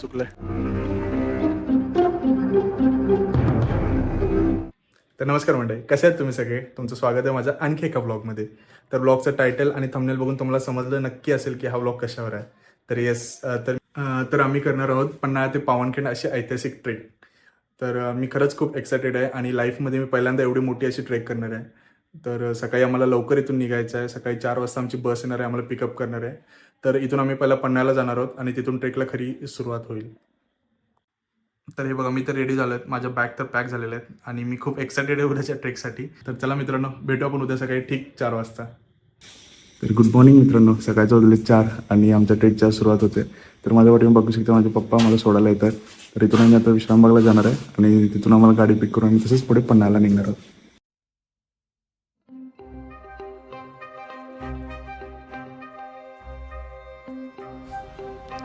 चुकलंय. तर नमस्कार मंडळी कसे आहेत तुम्ही सगळे? तुमचं स्वागत आहे माझ्या आणखी एका ब्लॉगमध्ये तर ब्लॉगचं टायटल आणि थंबनेल बघून तुम्हाला समजलं नक्की असेल की हा ब्लॉग कशावर आहे. तर येस तर तर आम्ही करणार आहोत पन्हाळा ते पावनखिंड अशी ऐतिहासिक ट्रेक तर मी खरंच खूप एक्सायटेड आहे आणि लाईफमध्ये मी पहिल्यांदा एवढी मोठी अशी ट्रेक करणार आहे. तर सकाळी आम्हाला लवकर इथून निघायचं आहे. सकाळी चार वाजता आमची बस येणार आहे आम्हाला पिकअप करणार आहे. तर इथून आम्ही पहिला पन्नाला जाणार आहोत आणि तिथून ट्रेकला खरी सुरुवात होईल. तर हे बघा मी तर रेडी झालो आहेत माझ्या बॅग तर पॅक झालेल्या आहेत आणि मी खूप एक्सायटेड आहे उद्याच्या ट्रेकसाठी. तर चला मित्रांनो भेटू आपण उद्या सकाळी ठीक चार वाजता. तर गुड मॉर्निंग मित्रांनो. सकाळच्या वाजले चार आणि आमच्या ट्रेकच्या सुरुवात होते. तर माझ्या वाटेने बघू शकता माझे पप्पा मला सोडायला येतात. तर इथून आम्ही आता विश्रामबागला जाणार आहे आणि तिथून आम्हाला गाडी पिक करून आम्ही तसंच पुढे पन्नाला निघणार आहोत.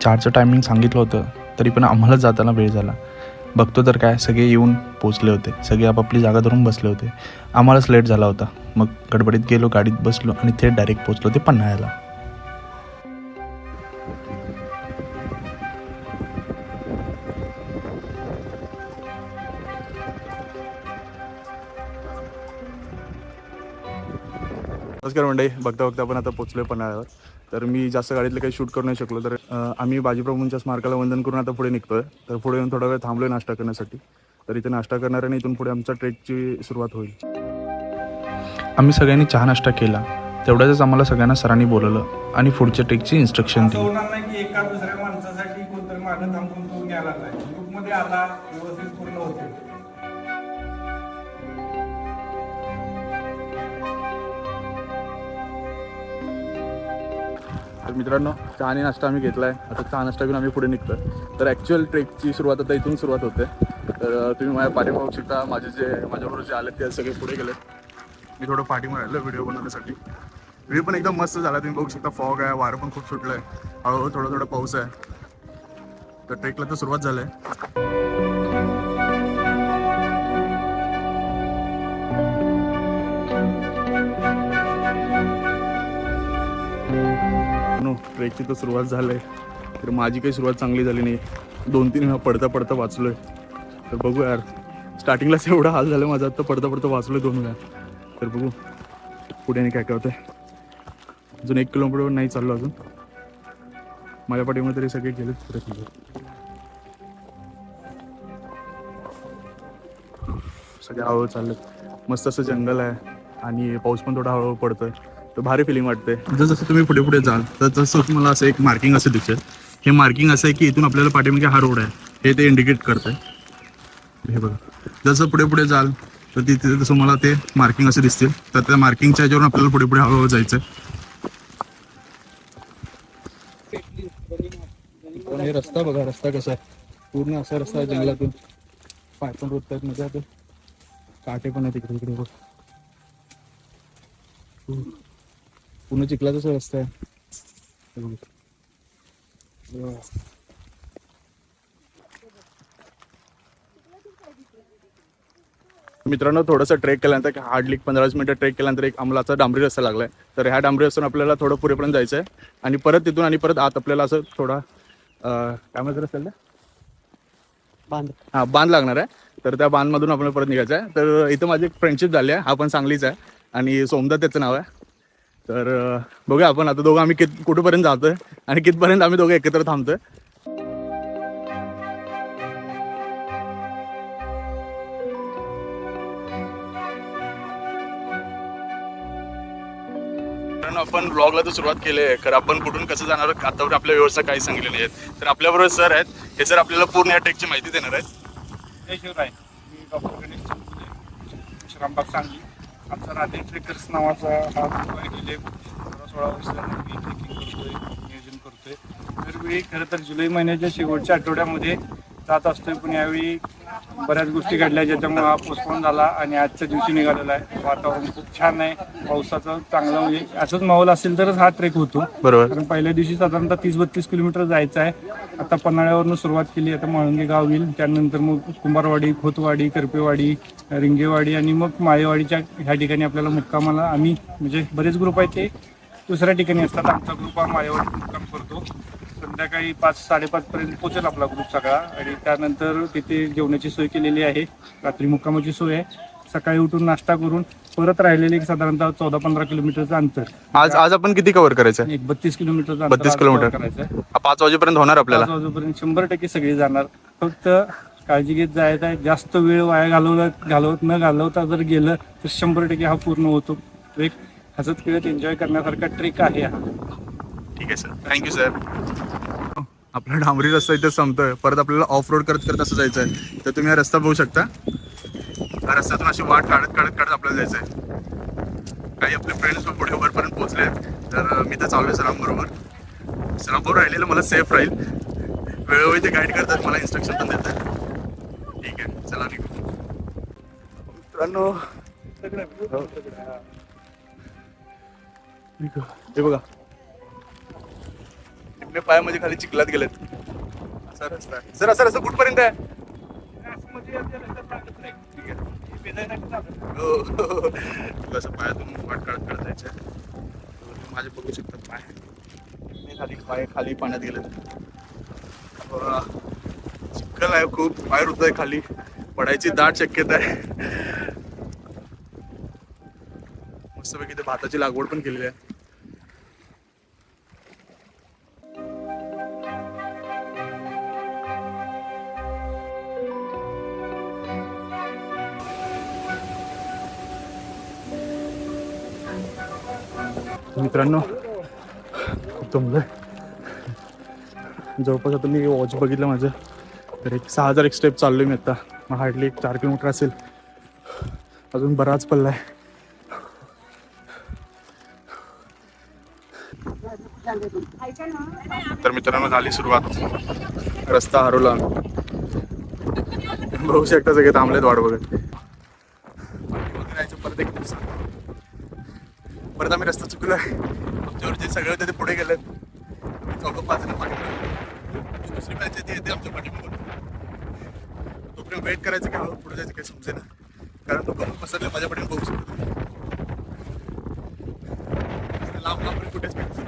चारचं टायमिंग सांगितलं होतं तरी पण आम्हाला जाताना वेळ झाला. बघतो तर काय सगळे येऊन पोचले होते. सगळे आपापली जागा धरून बसले होते. आम्हालाच लेट झाला होता. मग गडबडीत गेलो गाडीत बसलो आणि थेट डायरेक्ट पोचलो ते पन्हाळ्याला. नमस्कार मंडळी. बघता बघता आपण आता पोचलोय पन्हाळ्यावर. तर मी जास्त गाडीतलं काही शूट करू नाही शकलो. तर आम्ही बाजीप्रभूंच्या स्मारकाला वंदन करून आता पुढे निघतोय. तर पुढे येऊन थोडा वेळ थांबलोय नाश्ता करण्यासाठी. तर इथे नाश्ता करणार आणि इथून पुढे आमच्या ट्रेकची सुरुवात होईल. आम्ही सगळ्यांनी चहा नाश्ता केला. तेवढ्याच आम्हाला सगळ्यांना सरांनी बोलवलं आणि पुढच्या ट्रेकची इन्स्ट्रक्शन दिली. होणार नाही की एका दुसऱ्या माणसासाठी कोणतरी मागं थांबून तो घ्यायला नाही. ग्रुपमध्ये आला व्यवस्थित पूर्ण होते तर मित्रांनो चहा आणि नाश्ता आम्ही घेतला आहे आता चहा नाश्ता घेऊन आम्ही पुढे निघतोय. तर ॲक्च्युअल ट्रेकची सुरुवात आता इथून सुरुवात होते. तर तुम्ही माझ्या पाठी बघू शकता माझे जे माझ्याबरोबर जे आले ते सगळे पुढे गेले मी थोडं पाठीमागे राहिलो व्हिडिओ बनवण्यासाठी. व्हिडिओ पण एकदम मस्त झाला. तुम्ही बघू शकता फॉग आहे वारं पण खूप सुटलं आहे हळूहळू थोडं थोडं पाऊस आहे. तर ट्रेकला तर सुरुवात झाली आहे नो ट्रेकची तर सुरुवात झालं आहे तर माझी काही सुरुवात चांगली झाली नाही दोन तीन वेळा पडता पडता वाचलोय. तर बघू यार. स्टार्टिंगलाच एवढा हाल झाला माझा आता पडता पडता वाचलोय दोन वेळा. तर बघू पुढे नाही काय काय होतंय अजून एक किलोमीटरवर नाही चाललो अजून. माझ्या पाठीमध्ये तरी सगळे गेले पुढे पुढे सगळे हळूहळू चाललेत. मस्त असं जंगल आहे. आणि पाऊस पण थोडा हळूहळू पडतोय. तर भारी फिलिंग वाटते. जसं जसं तुम्ही पुढे पुढे जाल तर तसं तुम्हाला असं एक मार्किंग असं दिसेल. हे मार्किंग असं आहे की इथून आपल्याला पाठीमागे हा रोड आहे. हे ते इंडिकेट करतंय. हे बघा. जसं पुढे पुढे जाल तर तिथे तसं मला ते मार्किंग असे दिसतील. तर त्या मार्किंगच्या ह्याच्यावरून आपल्याला पुढे पुढे हळूहळू जायचं पण हे रस्ता बघा रस्ता कसा आहे. पूर्ण असा रस्ता आहे जंगलातून. पाय पण मध्ये आता काटे पण आहे तिकडे तिकडे बघ. पूर्ण चिखलाचा रस्ता आहे. हे. मित्रांनो थोडंसं ट्रेक केल्यानंतर हार्डली पंधरा वीस मिनिटं ट्रेक केल्यानंतर एक अंमलाचा डांबरी रस्ता लागलाय. तर ह्या डांबरी रस्त्यानं आपल्याला थोडं पुढेपर्यंत जायचं आहे आणि परत तिथून आणि परत आत आपल्याला असं थोडा अं, काय म्हणतात रस्त्याला बांध. हा बांध लागणार आहे. तर त्या बांधमधून आपल्याला परत निघायचं आहे तर इथं माझी एक फ्रेंडशिप झाली आहे. हा पण चांगलीच आहे. आणि सोमदत्त त्याचं नाव आहे. तर बघूया आपण आता दोघं आम्ही कित कुठेपर्यंत जातोय आणि कितपर्यंत आम्ही दोघं एकत्र थांबतोय. कारण आपण ब्लॉगला तर सुरुवात केली आहे. तर आपण कुठून कसं जाणार आतावर आपल्या व्यवस्था काही सांगितली नाही आहेत. तर आपल्याबरोबर सर आहेत. हे सर आपल्याला पूर्ण या टेकची माहिती देणार आहेत. जय शिवराय. मी डॉक्टर गणेश विश्रामबाग सांगली. आमचा राधे ट्रेकर्स नावाचा हा ग्रुप आहे गेले पंधरा सोळा वर्ष मी ट्रेकिंग करतोय नियोजन करतोय. दरवेळी खरं तर जुलै महिन्याच्या शेवटच्या आठवड्यामध्ये जात असतोय पण यावेळी बऱ्याच गोष्टी घडल्या ज्याच्यामुळे हा पोस्टपोन झाला आणि आजच्या दिवशी निघालेला आहे. वातावरण खूप छान आहे. पावसाचं चांगलं म्हणजे असंच माहोल असेल तरच हा ट्रेक होतो. बरोबर. कारण पहिल्या दिवशी साधारणतः तीस बत्तीस किलोमीटर जायचं आहे. आता पन्हाळ्यावरनं सुरुवात केली आता म्हाळुंगे गाव येईल. त्यानंतर मग कुंभारवाडी खोतवाडी करपेवाडी रिंगेवाडी आणि मग माळेवाडीच्या ह्या ठिकाणी आपल्याला मुक्कामाला आम्ही म्हणजे बरेच ग्रुप आहेत ते. दुसऱ्या ठिकाणी असतात. आमचा ग्रुप हा माळेवाडी मुक्काम करतो. संध्याकाळी पाच साडेपाच पर्यंत पोहोचेल आपला ग्रुप सगळा. आणि त्यानंतर तिथे जेवणाची सोय केलेली आहे. रात्री मुक्कामाची सोय आहे. सकाळी उठून नाश्ता करून परत राहिलेले एक साधारणतः चौदा पंधरा किलोमीटरचं अंतर. आज आज आपण किती कव्हर करायचं? एक बत्तीस किलोमीटरचं 32 आज किलोमीटर. करायचं पाच वाजेपर्यंत होणार आपल्याला? पाच वाजेपर्यंत शंभर टक्के सगळी जाणार. फक्त काळजी घेत जायचं आहे. जास्त वेळ वाया घालवला घालवत न घालवता जर गेलं तर शंभर टक्के हा पूर्ण होतो. ट्रेक हसत खेळत एन्जॉय करण्यासारखा ट्रेक आहे हा. ठीक आहे सर थँक्यू सर आपला डांबरी रस्ता इथे संपतोय. परत आपल्याला ऑफ रोड करत करत असं जायचं आहे तर तुम्ही हा रस्ता बघू शकता. रस्त्यातून अशी वाट काढत काढत काढत आपल्याला जायचं आहे काही आपले फ्रेंड्स पुढे वरपर्यंत पोहोचले आहेत. तर मी तर चालू आहे सरांबरोबर. सरांबरोबर राहिलेलं मला सेफ राहील. वेळोवेळी ते गाईड करतात मला इन्स्ट्रक्शन पण देतात. ठीक आहे चला निघू. मित्रांनो हे बघा. आपले पाय म्हणजे खाली चिखलात गेलेत. असा रस्ता आहे. सर असा रस्ता कुठपर्यंत आहे? आहे. हो, हो, तुला असं पायातून वाट काढत काढत जायचं तुम्ही माझे बघू शकता पाय मी खाली पाय खाली पाण्यात गेलं चिखल आहे खूप पाय रुत आहे खाली पडायची दाट शक्यता आहे मस्तपैकी ते भाताची लागवड पण केलेली आहे. मित्रांनो. खूप दमलोय जवळपास आता मी वॉच बघितलं माझं. तर एक सहा हजार एक स्टेप चाललोय मी आता. मग हार्डली एक चार किलोमीटर असेल. अजून बराच पल्ला आहे तर मित्रांनो झाली सुरुवात. रस्ता हरवला. बघू शकता सगळे थांबलेत वाट बघत. परत एक दिवसात परत आम्ही रस्ता चुकलोय आमच्यावर जे सगळे होते ते पुढे गेलेत. चौक पाच जण पाठीमागे दुसरी बॅच येते येते आमच्या पाठीमागून. तोपर्यंत वेट करायचं की हळू पुढे जायचं काही समजे ना. कारण तो कमी पसरला माझ्या पाठी बघू शकतो. लांब लांब कुठेच भेटू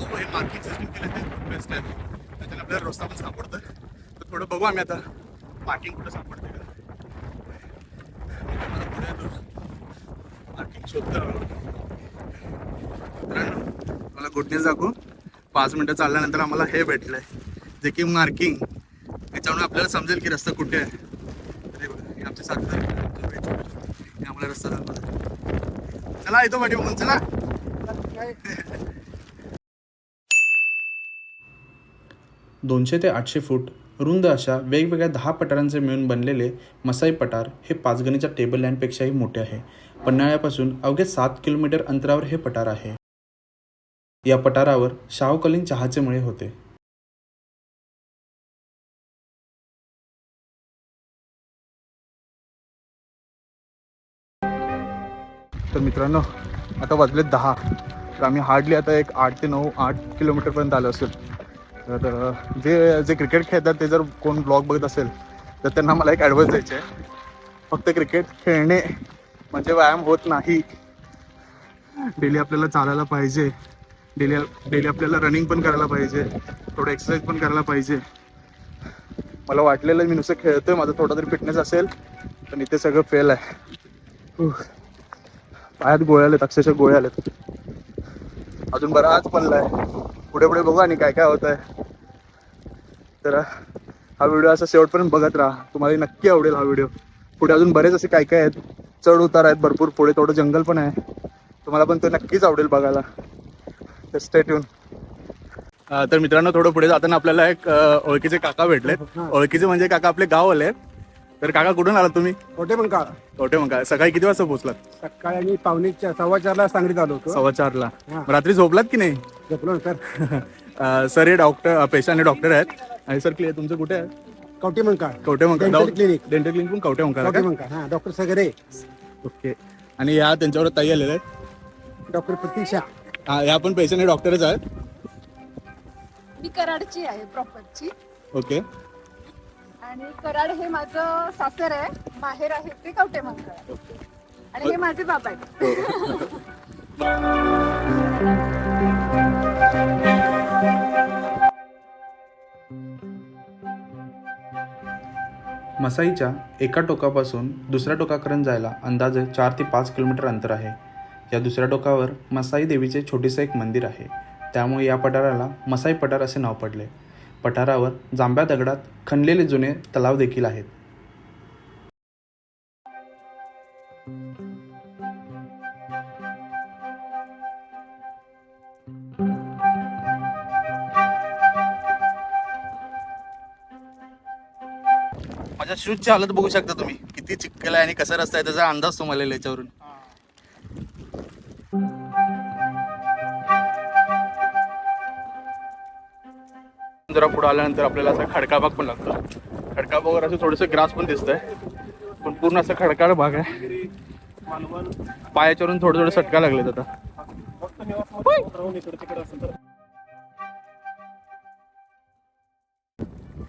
हो हे मार्किंग सिस्टम केलं ते. बेस्ट आहे. त्याच्याने आपल्याला रस्ता पण सापडतं तर थोडं बघू आम्ही आता. मार्किंग कुठं सापडतं का मला पुढे येतो मार्किंग शोधतो मित्रांनो, मला दाखवू पाच मिनटं चालल्यानंतर आम्हाला हे भेटलंय. जे की मार्किंग याच्यामुळे आपल्याला समजेल की रस्ता कुठे आहे. तर आमचे आम्हाला रस्ता दाखवतात चला येतो पाठी मग चला. दोनशे ते आठशे फूट रुंद अशा वेगवेगळ्या दहा पठारांचे मिळून बनलेले मसाई पठार हे पाचगणीच्या टेबल लँडपेक्षाही मोठे आहे. पन्हाळ्यापासून अवघे सात किलोमीटर अंतरावर हे पठार आहे. या पठारावर शाहूकालीन चहाचे मळे होते. तर मित्रांनो आता वाजलेत दहा. तर आम्ही हार्डली आता एक आठ ते नऊ आठ किलोमीटरपर्यंत आलो असेल. तर जे जे क्रिकेट खेळतात ते जर कोण ब्लॉग बघत असेल तर त्यांना मला एक ॲडवाईस द्यायची आहे. फक्त क्रिकेट खेळणे म्हणजे व्यायाम होत नाही. डेली आपल्याला चालायला पाहिजे. डेली डेली आपल्याला रनिंग पण करायला पाहिजे. थोडं एक्सरसाइज पण करायला पाहिजे. मला वाटलेलं मी नुसतं खेळतोय माझा थोडा तरी फिटनेस असेल पण इथे सगळं फेल आहे. पायात गोळ्या आलेत अक्षरशः गोळ्या आलेत. अजून बराच पडला आहे पुढे पुढे बघू आणि काय काय होत आहे तर हा व्हिडिओ असा शेवटपर्यंत बघत राहा. तुम्हाला नक्की आवडेल हा व्हिडिओ पुढे अजून बरेच असे काय काय आहेत. चढ उतार आहेत भरपूर. पुढे थोडं जंगल पण आहे. तुम्हाला पण ते नक्कीच आवडेल बघायला. तर स्टेट येऊन तर मित्रांनो थोडं पुढे जाताना आपल्याला एक ओळखीचे काका भेटले ओळखीचे म्हणजे काका आपले गाव आले तर काका कुठून आलात तुम्ही? होते पण का कोठे मग सकाळी किती वाजता पोहोचलात? सकाळी आम्ही पावणे चार सव्वा चारला सांगलीत आलो होतो. सव्वा चारला. हा. मग रात्री झोपलात की नाही? झोपलो सर. अं, सर हे डॉक्टर पेशंट हे डॉक्टर आहेत. आणि सर क्लिअर तुमचं कुठे आहे? Kavathe Manka Kavathe Dental Manka clinic. Dental clinic पण कवटे मंका कवटे मंका हा डॉक्टर सगरे ओके आणि या त्यांच्यावर ताई आलेल्या आहेत. डॉक्टर प्रतीक्षा. हा या पण पेशंट हे डॉक्टरच आहेत. मी कराडची आहे प्रॉपरची ओके. आणि कराड हे माझं सासर आहे. माहेर आहे ते कवटे मंगळ. आणि हे माझे बाबा आहेत. मसाईच्या एका टोकापासून दुसऱ्या टोकापर्यंत जायला अंदाजे चार ते पाच किलोमीटर अंतर आहे. या दुसऱ्या टोकावर मसाई देवीचे छोटेसे एक मंदिर आहे. त्यामुळे या पठाराला मसाई पठार असे नाव पडले. पठारावर जांभ्या दगडात खणलेले जुने तलाव देखील आहेत. माझ्या शूजची हालत बघू शकता तुम्ही. किती चिक्कल आहे आणि कसा रस्ता आहे त्याचा अंदाज तुम्हाला याच्यावरून. पुढे आल्यानंतर आपल्याला असा खडका भाग पण लागतो. खडका भागावर असं थोडंसं ग्रास पण दिसतंय. पण पूर्ण असं खडकाळ भाग आहे. पायाच्यावरून थोडं थोडं सटका लागलेत आता.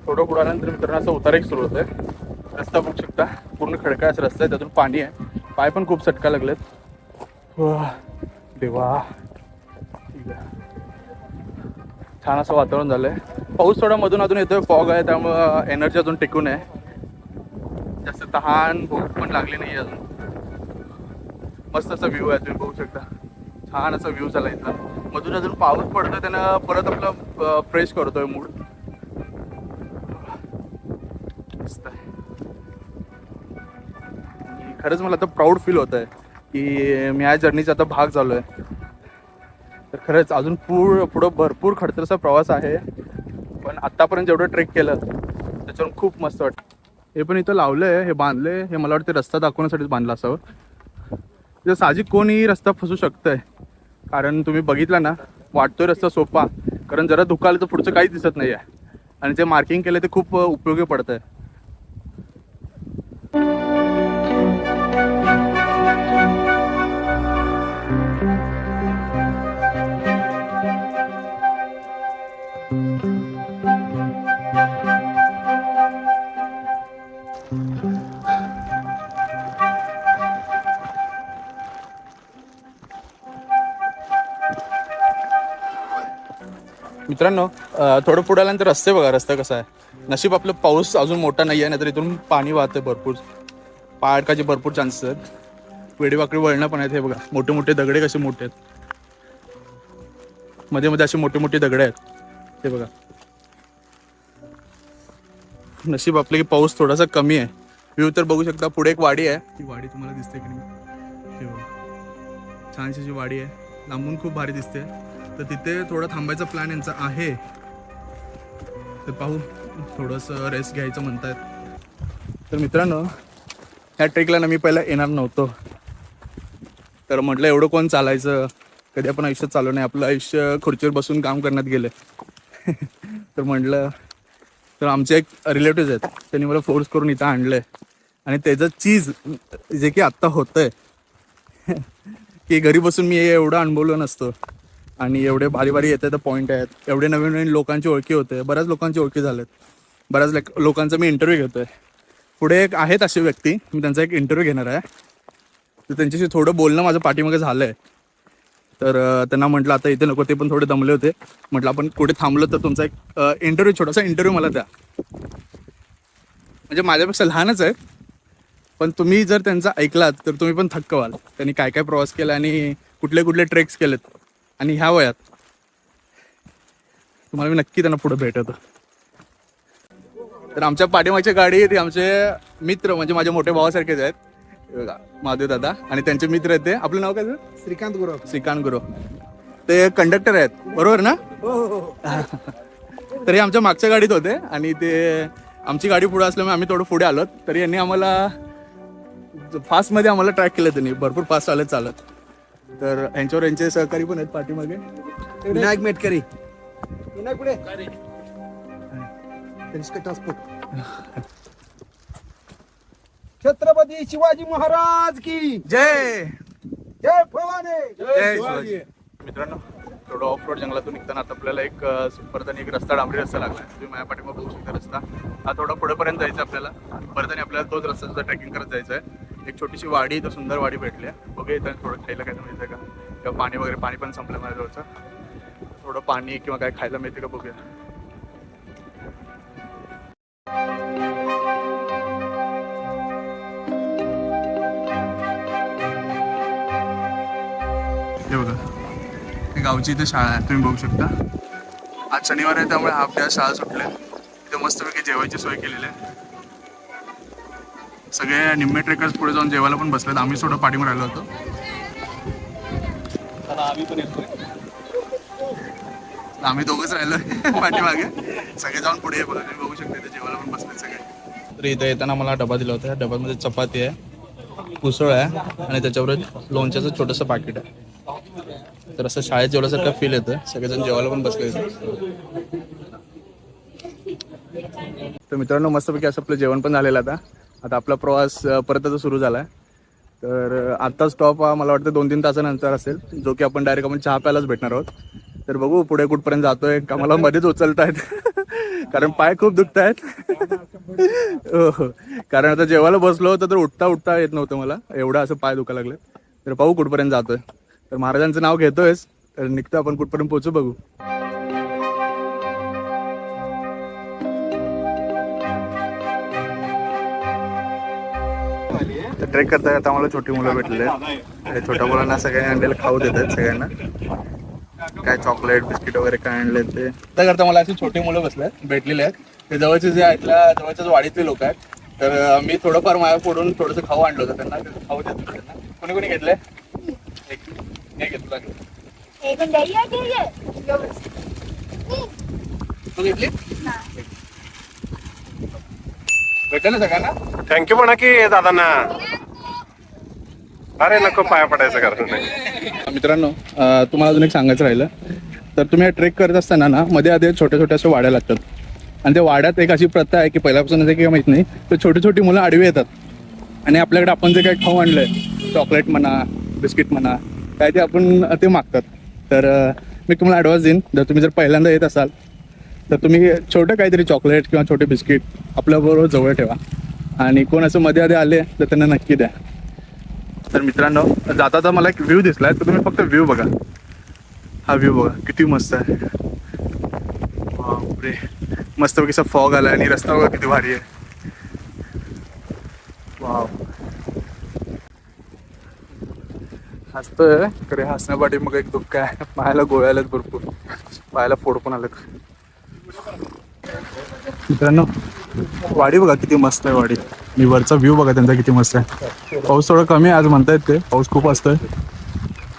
थोडं पुढे आल्यानंतर मित्रांनो असं उतार एक सुरू होतंय. रस्ता बघू शकता. पूर्ण खडकाळ असा रस्ता आहे. त्यातून पाणी आहे. पाय पण खूप सटका लागलेत. देवा. छान असं वातावरण झालंय. पाऊस थोडा मधून अजून येतोय फॉग आहे त्यामुळं एनर्जी अजून टिकून आहे. जास्त तहान भूक पण लागली नाही अजून. मस्त असा व्ह्यू आहे तुम्ही बघू शकता. छान असा व्ह्यू झाला इथं मधून अजून पाऊस पडतोय त्यानं परत आपलं फ्रेश करतोय मूड मस्त आहे. खरंच मला आता प्राऊड फील होत आहे की मी या जर्नीचा आता भाग झालो आहे तर खरंच अजून पूर पुढं भरपूर खडतरचा प्रवास आहे. पण आतापर्यंत जेवढं ट्रेक केलं त्याच्यावरून खूप मस्त वाटतं हे पण इथं लावलंय हे बांधलंय हे मला वाटतं रस्ता दाखवण्यासाठीच बांधला असावं. तिथं साहजिक कोणीही रस्ता फसू शकतंय. कारण तुम्ही बघितला ना वाटतोय रस्ता सोपा कारण जरा धुकालं तर पुढचं काहीच दिसत नाही आहे आणि जे मार्किंग केलं ते खूप उपयोगी पडतंय. मित्रांनो अं, थोडं पुढे आल्यानंतर रस्ते बघा रस्ता कसा आहे. नशीब आपलं पाऊस अजून मोठा नाही आहे नाहीतर इथून पाणी वाहतंय भरपूर. पाडकाचे भरपूर चान्सेस आहेत. वेडीवाकडी वळणं पण आहेत हे बघा. मोठे मोठे दगडे कसे मोठे आहेत. मध्ये मध्ये असे मोठे मोठे दगडे आहेत. हे बघा. नशीब आपलं की पाऊस थोडासा कमी आहे. व्ह्यू तर बघू शकता पुढे एक वाडी आहे. ती वाडी तुम्हाला दिसते की नाही? हे बघा. छानशी अशी वाडी आहे. लांबून खूप भारी दिसते. तर तिथे थोडं थांबायचा प्लॅन यांचा आहे. तर पाहू थोडंसं रेस्ट घ्यायचं म्हणतायत. तर मित्रांनो ह्या ट्रेकला ना मी पहिला येणार नव्हतो. तर म्हटलं एवढं कोण चालायचं? कधी आपण आयुष्यात चालू नाही आपलं आयुष्य खुर्चीवर बसून काम करण्यात गेलं. तर म्हटलं तर आमचे एक रिलेटिव्ह आहेत त्यांनी मला फोर्स करून इथं आणलंय. आणि त्याचं चीज जे की आत्ता होतंय की घरी बसून मी एवढं अनुभवलं नसतं. आणि एवढे भारी भारी तर पॉईंट आहेत. एवढे नवीन नवीन लोकांची ओळखी होते. बऱ्याच लोकांची ओळखी झालेत. बऱ्याच लोकांचा मी इंटरव्ह्यू घेतोय. पुढे एक आहेत अशी व्यक्ती. मी त्यांचा एक इंटरव्ह्यू घेणार आहे. तर त्यांच्याशी थोडं बोलणं माझं पाठीमागे झालं आहे तर त्यांना म्हटलं आता इथे नको ते पण थोडे दमले होते. म्हटलं आपण कुठे थांबलो तर तुमचा एक इंटरव्ह्यू छोटासा इंटरव्ह्यू मला द्या. म्हणजे माझ्यापेक्षा लहानच आहे. पण तुम्ही जर त्यांचा ऐकलात तर तुम्ही पण थक्क व्हाल. त्यांनी काय काय प्रवास केला आणि कुठले कुठले ट्रेक्स केलेत. आणि ह्या वयात तुम्हाला मी नक्की त्यांना पुढे भेटवतो तर आमच्या पाठीमागच्या गाडी ते आमचे मित्र म्हणजे माझ्या मोठ्या भावासारखेच आहेत. महादेव दादा आणि त्यांचे मित्र आहेत ते. आपलं नाव काय? श्रीकांत गुरव. श्रीकांत गुरु ते कंडक्टर आहेत. बरोबर ना? हो हो हो. तरी आमच्या मागच्या गाडीत होते आणि ते आमची गाडी पुढे असल्यामुळे आम्ही थोडं पुढे आलो तरी यांनी आम्हाला फास्टमध्ये आम्हाला ट्रॅक केलं त्यांनी. भरपूर फास्ट चालत चालत. तर यांच्यावर यांचे सहकारी पण आहेत पाठीमागे. विनायक मेटकरी. विनायक पुढे ट्रान्सपोर्ट छत्रपती शिवाजी महाराज की. जय. जय भवानी जय शिवाजी. मित्रांनो थोडं ऑफ रोड जंगलातून निघताना आता आपल्याला एक अ, परत आणि एक रस्ता डांबरी रस्ता लागला. तुम्ही माझ्या पाठीमागे बघू शकता रस्ता. हा थोडा पुढेपर्यंत जायचा आपल्याला. परत आणि आपल्याला तोच रस्ता ट्रेकिंग करत जायचं आहे एक छोटीशी वाडी इथं सुंदर वाडी भेटली आहे. बघूया इथं थोडं खायला काय मिळतं का? किंवा पाणी वगैरे पाणी पण संपलं माझ्याजवळचं. थोडं पाणी किंवा काय खायला मिळते का बघूया. हे बघा. गावची इथे शाळा आहे. तुम्ही बघू शकता. आज शनिवार आहे त्यामुळे हाफ डे शाळा सुटल्या. इथे मस्तपैकी जेवायची सोय केलेली आहे. सगळे निम्मे ट्रेकर्स पुढे जाऊन जेवायला पण बसलेत. आम्ही थोडं पाठीवर राहिलो होतो. आम्ही दोघंच राहिलो पाठीमागे. सगळे जाऊन पुढे बघा शकता जेवायला पण बसलेत सगळे. तर इथं येताना मला डबा दिला होता. डब्यामध्ये चपाती आहे उसळ आहे आणि त्याच्यावर लोणच्याचं छोटंसं पाकिट आहे. तर असं शाळेत जेवल्यासारखं फील येतं सगळेजण जेवायला पण बसले तर मित्रांनो मस्तपैकी असं आपलं जेवण पण झालेलं आता. आता आपला प्रवास परत आता सुरू झाला आहे तर अं, आत्ता स्टॉप हा मला वाटतं दोन तीन तासानंतर असेल जो की आपण डायरेक्ट आपण चहा प्यायलाच भेटणार आहोत. तर बघू पुढे कुठपर्यंत जातोय. का मला मध्येच उचलत आहेत कारण पाय खूप दुखत आहेत हो हो. कारण आता जेवायला बसलो होतं तर उठता उठता येत नव्हतं मला. एवढं असं पाय दुखा लागले तर पाहू कुठपर्यंत जातोय. तर महाराजांचं नाव घेतोयच तर निघतो आपण कुठपर्यंत पोहोचू बघू. तर ट्रेक करता करता आम्हाला छोटी मुलं आहेत. आणि छोट्या मुलांना सगळ्यांनी आणलेलं खाऊ देतात सगळ्यांना. काय चॉकलेट बिस्किट वगैरे काय आणले ते. त्या करता मला अशी छोटी मुलं बसले आहेत भेटलेले आहेत. ते जवळचे जे आहेत जवळच्याच वाडीतले लोक आहेत तर मी थोडंफार माया फोडून थोडंसं खाऊ आणलं होतं त्यांना खाऊ देतो त्यांना. कोणी कोणी घेतलंय? एक हे घेतलं तू घेतली? भेटलं ना सगळ्यांना? थँक्यू म्हणा की दादांना. अरे नको पाया पडायचं कारण नाही. मित्रांनो तुम्हाला अजून एक सांगायचं राहिलं. तर तुम्ही ट्रेक करत असताना ना मध्ये आधी छोट्या छोट्या अशा वाड्या लागतात. आणि त्या वाड्यात एक अशी प्रथा आहे की पहिल्यापासून आहे की माहीत नाही तर छोटी छोटी मुलं आडवी येतात. आणि आपल्याकडे आपण जे काही खाऊ आणलंय चॉकलेट म्हणा बिस्किट म्हणा काय ते आपण ते मागतात. तर मी तुम्हाला ॲडव्हान्स देईन जर तुम्ही जर पहिल्यांदा येत असाल तर तुम्ही छोटं काहीतरी चॉकलेट किंवा छोटे बिस्किट आपल्याबरोबर जवळ ठेवा. आणि कोण असं मध्ये आधी आले तर त्यांना नक्की द्या. तर मित्रांनो जाता मला एक व्ह्यू दिसलाय तर तुम्ही फक्त व्ह्यू बघा. हा व्ह्यू बघा किती मस्त आहे. बापरे. मस्त कसा फॉग आला आणि रस्ता बघा किती भारी आहे. वाव हसतोय खरे हसण्यापाठी मग एक दुःख आहे. पाहायला गोळ्या आल्यात भरपूर. पायाला फोड पण आलेत मित्रांनो वाडी बघा किती मस्त आहे वाडी. मी वरचा व्ह्यू बघा त्यांचा किती मस्त आहे. पाऊस थोडा कमी आहे आज म्हणतायत ते पाऊस खूप असतोय.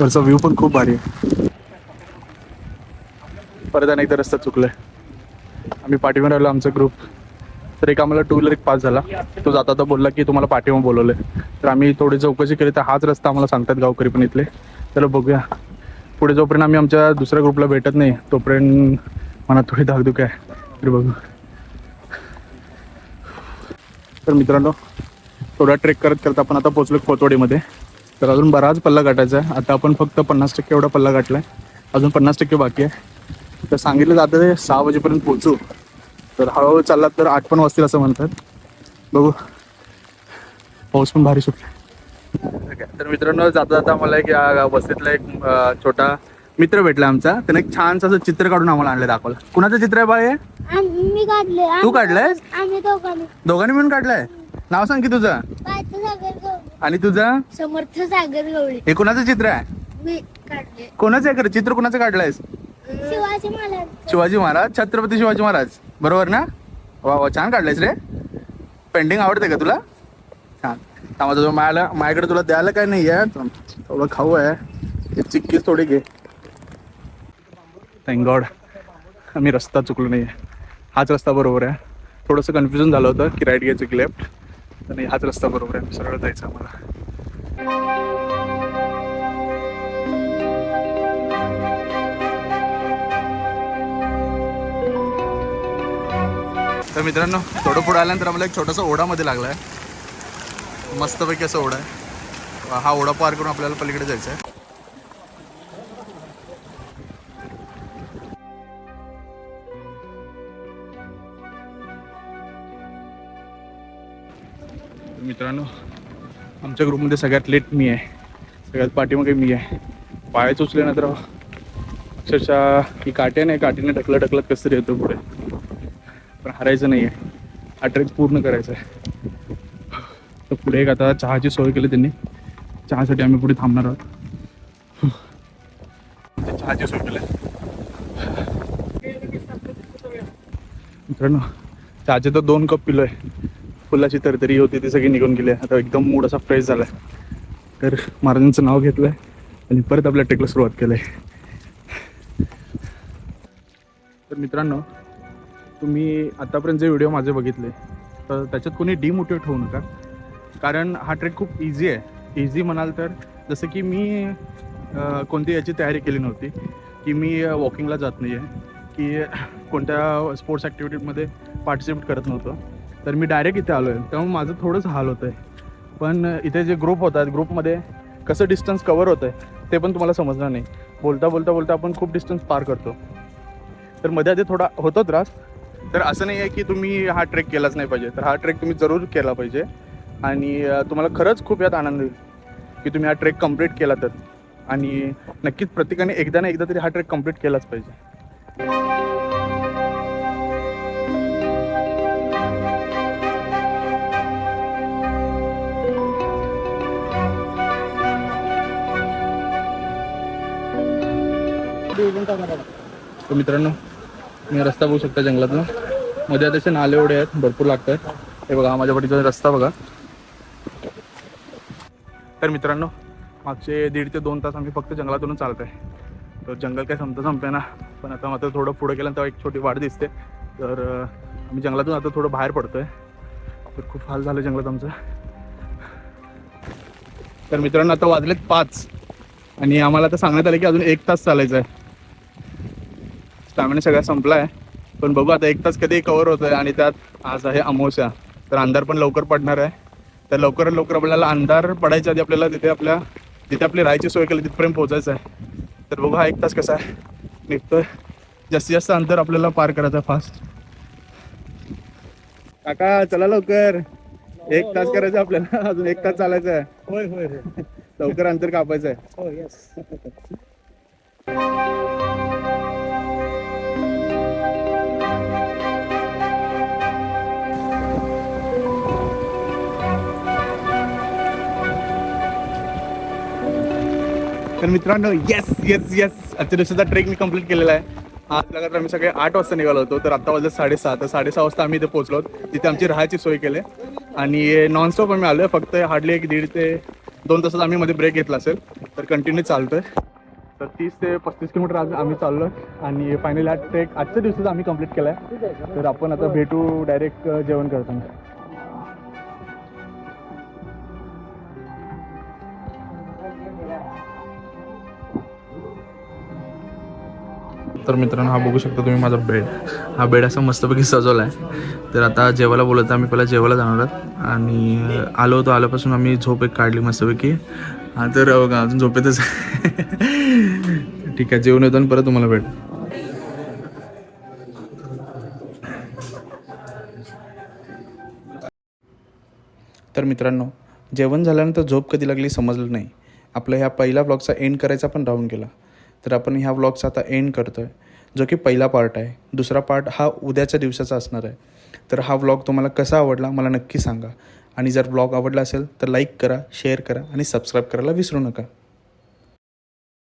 वरचा व्ह्यू पण खूप भारी आहे. परत अनेकदा रस्ता चुकलाय. आम्ही पाठीवर राहिलो आमचा ग्रुप तर एक आम्हाला टू व्हीलर एक पास झाला. तो जाता तर बोलला की तुम्हाला पाठीवर बोलवलंय. तर आम्ही थोडी चौकशी केली तर हाच रस्ता आम्हाला सांगतात गावकरी पण इथले. तर बघूया. पुढे जोपर्यंत आम्ही आमच्या दुसऱ्या ग्रुपला भेटत नाही तोपर्यंत मनात थोडी धाकधूक आहे. तर बघू. तर मित्रांनो थोडा ट्रेक करत करत आपण आता पोचलो खोतवाडीमध्ये तर अजून बराच पल्ला गाठायचा आहे. आता आपण फक्त पन्नास टक्के एवढा पल्ला गाठलाय. अजून पन्नास टक्के बाकी आहे. तर सांगितलं जातं ते सहा वाजेपर्यंत पोहोचू. तर हळूहळू चाललात तर आठ पण वाजतील असं म्हणतात. बघू. पाऊस पण भारी सुटला तर मित्रांनो जाता जाता मला एक वस्तीतला एक छोटा मित्र भेटला आमचा. त्याने एक छानसं असं चित्र काढून आम्हाला आणलं दाखवलं कुणाचं चित्र आहे बाळे मी काढले तू काढलंय आम्ही दोघांनी. दोघांनी मिळून काढलंय? नाव सांग की तुझं. पार्थ सागर गवळी. आणि तुझं? समर्थ सागर गवळी. हे कोणाचं चित्र आहे? मी काढले कोणाचं आहे खरं? चित्र कोणाचं काढलंयस? शिवाजी महाराज. शिवाजी महाराज. छत्रपती शिवाजी महाराज. बरोबर ना? वा वा छान काढलायस रे. पेंटिंग आवडते का तुला? छान. थांबा तुझं मायाला माझ्याकडे तुला द्यायला काय नाही आहे थोडं खाऊ आहे. हे चिक्कीच थोडी घे. थँक गॉड आम्ही रस्ता चुकलो नाही हाच रस्ता बरोबर आहे. थोडंसं कन्फ्युजन झालं होतं की राईट घ्यायचं की लेफ्ट आणि हाच रस्ता बरोबर आहे. सरळ जायचं आम्हाला. तर मित्रांनो थोडं पुढं आल्यानंतर आम्हाला एक छोटासा ओढामध्ये लागला आहे मस्तपैकी असा ओढा आहे. हा ओढा पार करून आपल्याला पलीकडे जायचं आहे आमच्या ग्रुपमध्ये सगळ्यात लेट मी आहे. सगळ्यात पाठीमागे मी आहे. पाय चुचले ना तर अक्षरशः ही काट्या नाही काठीने ढकलत ढकलत कसं तरी येतो पुढे. पण हरायचं नाही आहे हा ट्रेक पूर्ण करायचा आहे. तर पुढे एक आता चहाची सोय केली त्यांनी. चहासाठी आम्ही पुढे थांबणार आहोत. चहाची सोय केली. मित्रांनो चहाचे तर दोन कप पिलो आहे फुलाची तरतरी होती ती सगळी निघून गेली. आहे आता एकदम मूड असा फ्रेश झाला आहे तर महाराजांचं नाव घेतलं आहे आणि परत आपल्या ट्रेकला सुरुवात केलं आहे तर मित्रांनो तुम्ही आतापर्यंत जे व्हिडिओ माझे बघितले तर त्याच्यात कोणी डिमोटिवेट होऊ नका. कारण हा ट्रेक खूप इझी आहे. इझी म्हणाल तर जसं की मी कोणती याची तयारी केली नव्हती की मी वॉकिंगला जात नाही आहे की कोणत्या स्पोर्ट्स ॲक्टिव्हिटीमध्ये पार्टिसिपेट करत नव्हतं. तर मी डायरेक्ट इथे आलो आहे त्यामुळे माझं थोडंसं हाल होतं आहे पण इथे जे ग्रुप होतात ग्रुपमध्ये कसं डिस्टन्स कवर होतं आहे ते पण तुम्हाला समजणार नाही. बोलता बोलता बोलता आपण खूप डिस्टन्स पार करतो. तर मध्ये आधी थोडा होतो त्रास. तर असं नाही आहे की तुम्ही हा ट्रेक केलाच नाही पाहिजे. तर हा ट्रेक तुम्ही जरूर केला पाहिजे. आणि तुम्हाला खरंच खूप यात आनंद होईल की तुम्ही हा ट्रेक कंप्लीट केला तर. आणि नक्कीच प्रत्येकाने एकदा ना एकदा तरी हा ट्रेक कंप्लीट केलाच पाहिजे. तर मित्रांनो मी रस्ता बघू शकता जंगलातला मध्ये आता असे नाले ओढे आहेत भरपूर लागतात. हे बघा हा माझ्या पाठीचा रस्ता बघा. तर मित्रांनो मागचे दीड ते दोन तास आम्ही फक्त जंगलातूनच चालत आहे तर जंगल काय संपता संपे ना पण आता मात्र थोडं पुढे गेलं तेव्हा एक छोटी वाढ दिसते. तर आम्ही जंगलातून आता थोडं बाहेर पडतोय. तर खूप हाल झालं जंगलात आमचं. तर मित्रांनो आता वाजलेत पाच. आणि आम्हाला आता सांगण्यात आलं की अजून एक तास चालायचं आहे स्टॅमिना सगळा संपला आहे पण बघू आता एक तास कधी कवर होत आहे आणि त्यात आज आहे अमावस्या. तर अंधार पण लवकर पडणार आहे. तर लवकरात लवकर आपल्याला अंधार पडायच्या आधी आपल्याला तिथे आपल्या जिथे आपली राहायची सोय केली तिथपर्यंत पोहोचायचं आहे. तर बघू हा एक तास कसा आहे. निघतोय. जास्तीत जास्त अंतर आपल्याला पार करायचं आहे फास्ट काका चला लवकर. एक तास करायचं आपल्याला. अजून एक तास चालायचं आहे. होय होय लवकर अंतर कापायचं आहे. तर मित्रांनो येस येस येस आजच्या दिवसाचा ट्रेक मी कंप्लीट केलेला आहे. आज लगातार आम्ही सगळे आठ वाजता निघालो होतो तर आता वाजलं साडेसहा. तर साडेसहा वाजता आम्ही इथे पोहोचलो तिथे आमची राहायची सोय केली. आणि नॉनस्टॉप आम्ही आलो फक्त हार्डली एक दीड ते दोन तासात आम्ही मध्ये ब्रेक घेतला असेल तर कंटिन्यू चालतोय. तर तीस ते पस्तीस किलोमीटर आज आम्ही चाललो आणि फायनली हा ट्रेक आजच्या दिवसाचा आम्ही कंप्लीट केला आहे तर आपण आता भेटू डायरेक्ट जेवण करतो तर मित्रांनो हा बघू शकता तुम्ही माझा बेड. हा बेड असा मस्तपैकी सजवला आहे. तर आता जेवायला बोलत आम्ही पहिला जेवायला जाणार आहोत. आणि आलो होतो आल्यापासून आम्ही झोप एक काढली मस्तपैकी. हा तर अजून झोपेतच ठीक आहे जेवण येतो आणि परत तुम्हाला भेट. तर मित्रांनो जेवण झाल्यानंतर झोप कधी लागली समजलं नाही. आपलं ह्या पहिला ब्लॉगचा एंड करायचा पण राहून गेला. तर आपण ह्या व्लॉगचा आता एंड करतो आहे जो की पहिला पार्ट आहे. दुसरा पार्ट हा उद्याच्या दिवसाचा असणार आहे. तर हा व्लॉग तुम्हाला कसा आवडला मला नक्की सांगा. आणि जर व्लॉग आवडला असेल तर लाईक करा शेअर करा आणि सबस्क्राईब करायला विसरू नका.